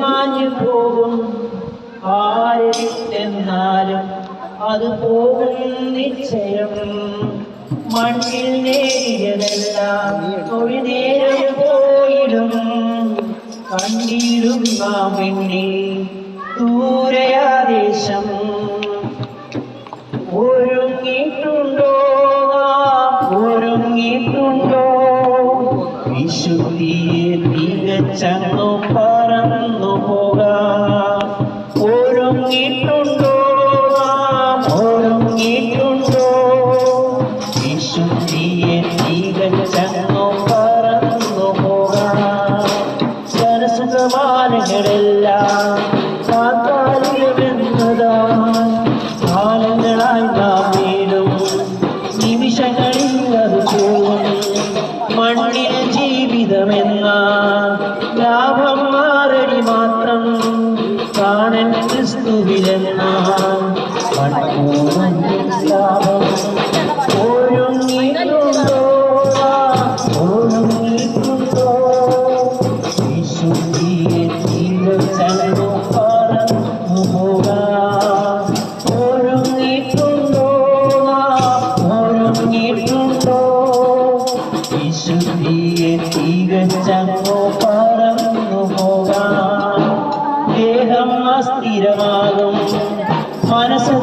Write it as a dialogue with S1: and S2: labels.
S1: മാഞ്ഞു പോകും. ആരെന്നാലും അത് പോകും നിശ്ചയം. മണ്ണിൽ നേടിയതെല്ലാം ഒരു നേരം പോയിടും. കണ്ടിടും നാം പിന്നെ ദൂരയാദേശം വിശുദ്ധിയെ തികച്ചങ്ങു പറന്നു പോകാം ഒരുങ്ങിയിട്ടുണ്ടോ? ഒരുങ്ങിയിട്ടുണ്ടോ? വിശുദ്ധിയെ തികച്ചങ്ങു പറന്നു പോകാം ജനസുഖമാനങ്ങളെല്ലാം മണിയ ജീവിതമെന്ന ലാഭം മാറടി മാത്രം കാണൻ ക്രിസ്തുവിലെന്ന ലാഭം ഓരുങ്ങിയിട്ടുണ്ടോ തീരച്ചങ്ങോ പറന്നു പോകാം. ദേഹം അസ്ഥിരമാകും. മനസ്സു